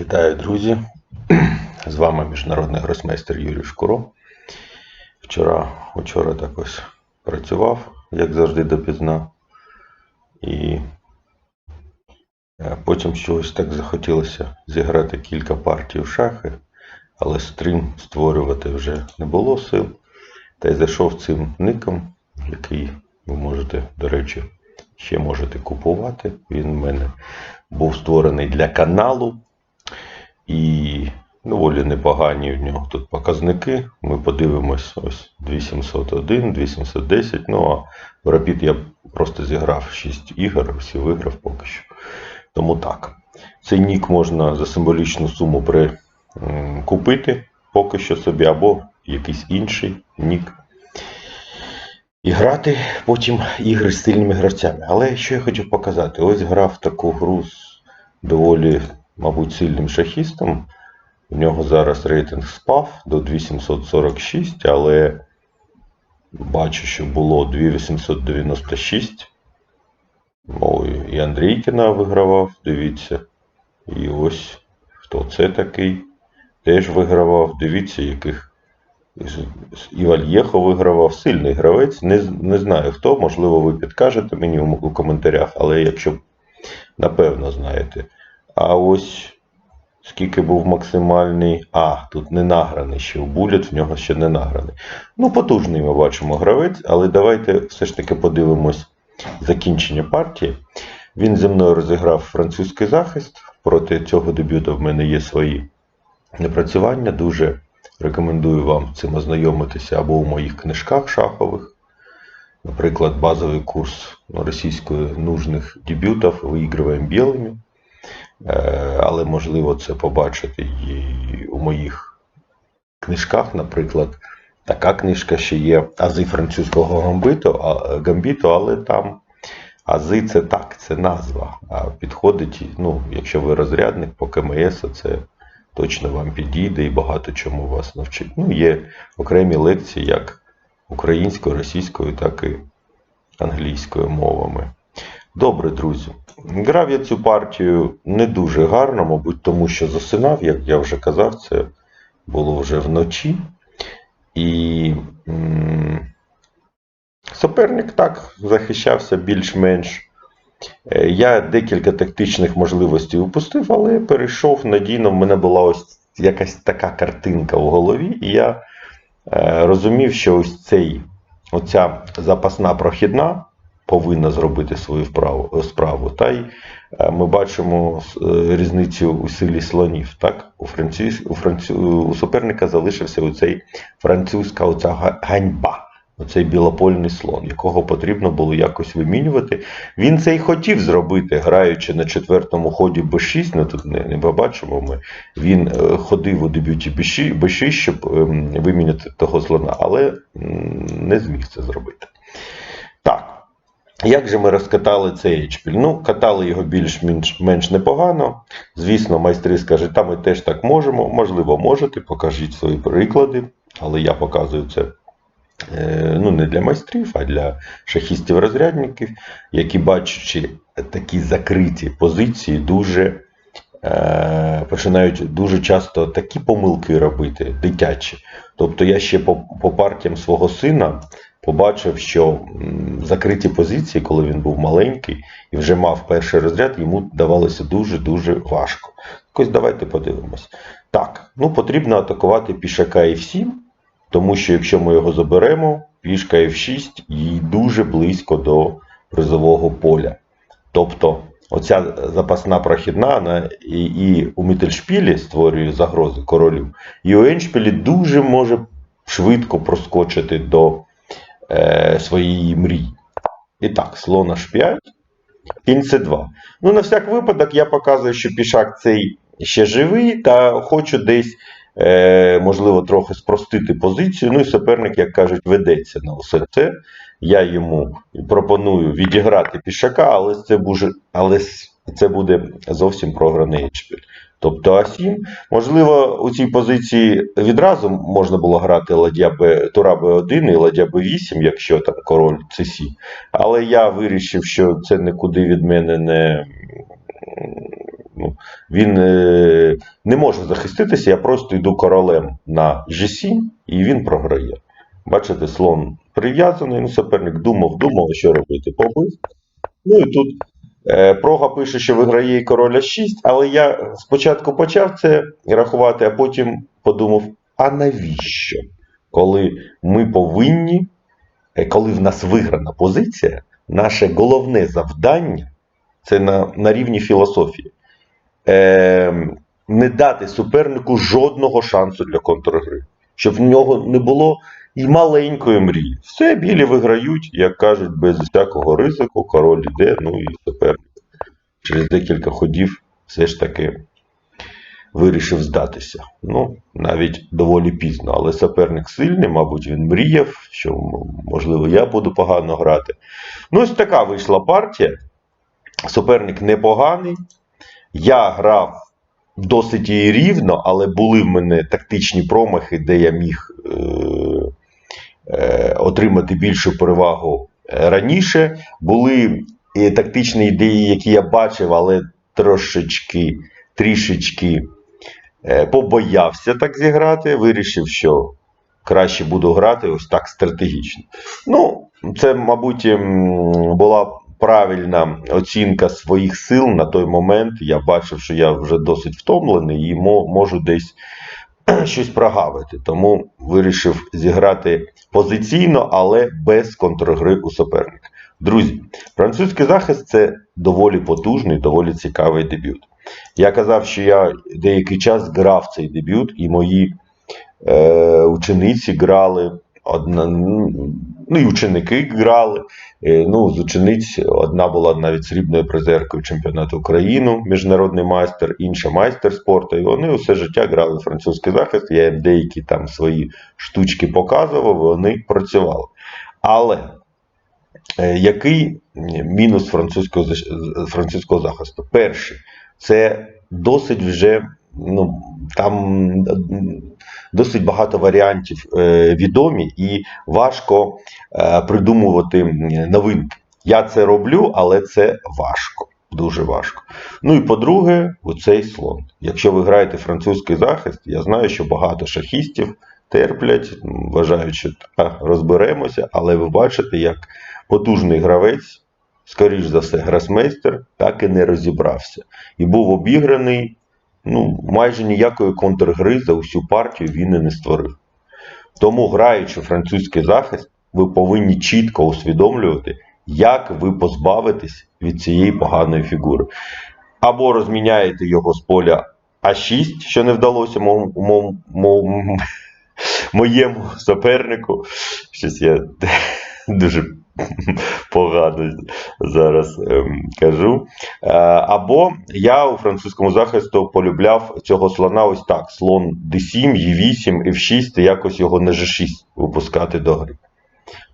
Вітаю, друзі! З вами міжнародний гросмейстер Юрій Шкуро. Вчора, вчора так ось працював, як завжди, допізна. І е, потім щось так захотілося зіграти кілька партій в шахи, але стрім створювати вже не було сил. Та й зайшов цим ником, який ви можете, до речі, ще можете купувати. Він в мене був створений для каналу. І доволі непогані в нього тут показники. Ми подивимось ось 2701, 2710. Ну а в Rapid я просто зіграв 6 ігор, всі виграв поки що. Тому так. Цей нік можна за символічну суму при, купити поки що собі, або якийсь інший нік. І грати потім ігри з сильними гравцями. Але що я хотів показати? Ось грав таку гру з доволі, мабуть, сильним шахістом. У нього зараз рейтинг спав до 2746, але бачу, що було 2896. Ой, і Андрійкіна вигравав, дивіться. І ось хто це такий. Теж вигравав. Дивіться, яких. І Вальєхо вигравав сильний гравець. Не, не знаю хто, можливо, ви підкажете мені у коментарях, але якщо напевно знаєте. А ось скільки був максимальний. А, тут не награний ще. У Буліт в нього ще не награний. Ну, потужний ми бачимо гравець, але давайте все ж таки подивимось закінчення партії. Він зі мною розіграв французький захист. Проти цього дебюту в мене є свої напрацювання. Дуже рекомендую вам цим ознайомитися або у моїх книжках шахових. Наприклад, базовий курс російської нужних дебютів виіграємо білими. Е, Але можливо це побачити і у моїх книжках, наприклад, така книжка ще є Ази французького гамбіту, але там Ази це так, це назва. А підходить, ну, якщо ви розрядник по КМС, це точно вам підійде і багато чому вас навчить. Ну, є окремі лекції як українською, російською, так і англійською мовами. Добре, друзі. Грав я цю партію не дуже гарно, мабуть, тому що засинав, як я вже казав, це було вже вночі. І м, суперник так захищався більш-менш. Е, Я декілька тактичних можливостей упустив, але перейшов надійно. В мене була ось якась така картинка в голові, і я е, розумів, що ось цей, оця запасна прохідна повинна зробити свою вправу, справу. Та й е, ми бачимо е, різницю у силі слонів. Так? У, француз, у, францу, у суперника залишився оцей французька оця ганьба. Оцей білопольний слон, якого потрібно було якось вимінювати. Він це й хотів зробити, граючи на четвертому ході b6, ну тут не, не побачимо ми. Він е, ходив у дебюті b6, b6 щоб ем, виміняти того слона, але не зміг це зробити. Так. Як же ми розкатали цей ечпіль? Ну, катали його більш-менш менш непогано. Звісно, майстри скажуть, та ми теж так можемо. Можливо, можете, покажіть свої приклади, але я показую це е, ну, не для майстрів, а для шахістів-розрядників, які, бачачи такі закриті позиції, дуже е, починають дуже часто такі помилки робити, дитячі. Тобто я ще по, по партіям свого сина побачив, що закриті позиції, коли він був маленький і вже мав перший розряд, йому давалося дуже-дуже важко. Ось давайте подивимось. Так, ну потрібно атакувати пішака F7, тому що якщо ми його заберемо, пішка F6 їй дуже близько до призового поля. Тобто оця запасна прохідна вона і, і у Мітельшпілі створює загрози королю, і у Еншпілі дуже може швидко проскочити до е, своєї мрії. І так, слон H5, кінь C2. Ну, на всяк випадок, я показую, що пішак цей ще живий, та хочу десь, е, можливо, трохи спростити позицію. Ну і суперник, як кажуть, ведеться на все це. Я йому пропоную відіграти пішака, але це буде, але це буде зовсім програний ечпіль. Тобто А7, можливо, у цій позиції відразу можна було грати ладья Б, тура Б1 і ладья Б8, якщо там король С7. Але я вирішив, що це нікуди від мене не, Ну, він е, не може захиститися, я просто йду королем на G7 і він програє. Бачите, слон прив'язаний, ну, суперник думав, думав, що робити. Побив. Ну і тут Прога пише, що виграє і король 6, але я спочатку почав це рахувати, а потім подумав: а навіщо? Коли ми повинні, е, коли в нас виграна позиція, наше головне завдання це на, на рівні філософії. Е, не дати супернику жодного шансу для контргри, щоб в нього не було і маленької мрії. Все білі виграють, як кажуть, без всякого ризику, король іде, ну і суперник через декілька ходів все ж таки вирішив здатися. Ну, навіть доволі пізно, але суперник сильний, мабуть, він мріяв, що можливо я буду погано грати. Ну, ось така вийшла партія. Суперник непоганий. Я грав досить і рівно, але були в мене тактичні промахи, де я міг е, отримати більшу перевагу е, раніше. Були і тактичні ідеї, які я бачив, але трошечки, трішечки е, побоявся так зіграти. Вирішив, що краще буду грати ось так стратегічно. Ну, це, мабуть, ем, була правильна оцінка своїх сил на той момент. Я бачив, що я вже досить втомлений і можу десь щось прогавити. Тому вирішив зіграти позиційно, але без контргри у суперника. Друзі, французький захист це доволі потужний, доволі цікавий дебют. Я казав, що я деякий час грав цей дебют, і мої е, учениці грали. Одна, ну і ученики грали. Е, Ну, з учениць одна була навіть срібною призеркою чемпіонату України, міжнародний майстер, інша майстер спорту. І вони усе життя грали в французький захист. Я їм деякі там свої штучки показував, вони працювали. Але е, який мінус французького, французького захисту? Перший, це досить вже. Ну, там досить багато варіантів е, відомі і важко е, придумувати новинки. Я це роблю, але це важко. Дуже важко. Ну і по-друге, оцей слон. Якщо ви граєте французький захист, я знаю, що багато шахістів терплять, вважають, що «Та, розберемося, але ви бачите, як потужний гравець, скоріш за все, гросмейстер, так і не розібрався. І був обіграний ну, майже ніякої контргри за усю партію він і не створив. Тому, граючи французький захист, ви повинні чітко усвідомлювати, як ви позбавитесь від цієї поганої фігури. Або розміняєте його з поля А6, що не вдалося мому, мому, мому, моєму супернику. Щось я дуже погано зараз ем, кажу. Е, Або я у французькому захисту полюбляв цього слона ось так: слон d7, e8, f6, і якось його на g6 випускати до гри.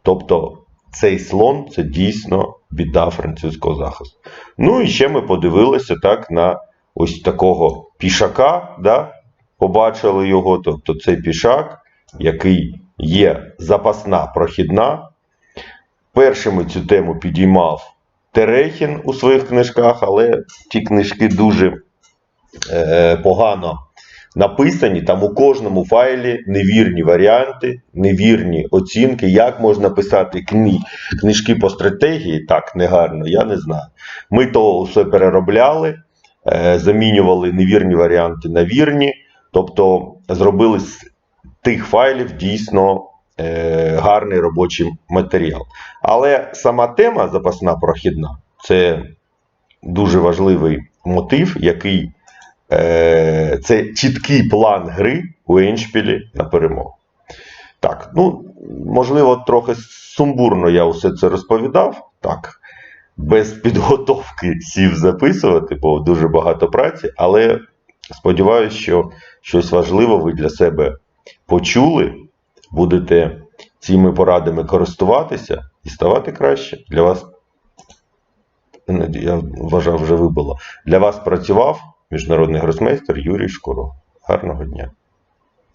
Тобто цей слон це дійсно біда французького захисту. Ну і ще ми подивилися так на ось такого пішака. Да? Побачили його, тобто це пішак, який є запасна прохідна. Першими цю тему підіймав Терехін у своїх книжках, але ті книжки дуже е, погано написані. Там у кожному файлі невірні варіанти, невірні оцінки. Як можна писати кни, книжки по стратегії так негарно, я не знаю. Ми то все переробляли, е, замінювали невірні варіанти на вірні, тобто зробили з тих файлів дійсно е, гарний робочий матеріал. Але сама тема запасна прохідна це дуже важливий мотив, який е, це чіткий план гри у Еншпілі на перемогу. Так, ну, можливо, трохи сумбурно я усе це розповідав. Так, без підготовки сів записувати, бо дуже багато праці, але сподіваюся, що щось важливе ви для себе почули, будете цими порадами користуватися і ставати краще. Для вас, я вважав, вже вибило. Для вас працював міжнародний гросмейстер Юрій Шкуро. Гарного дня!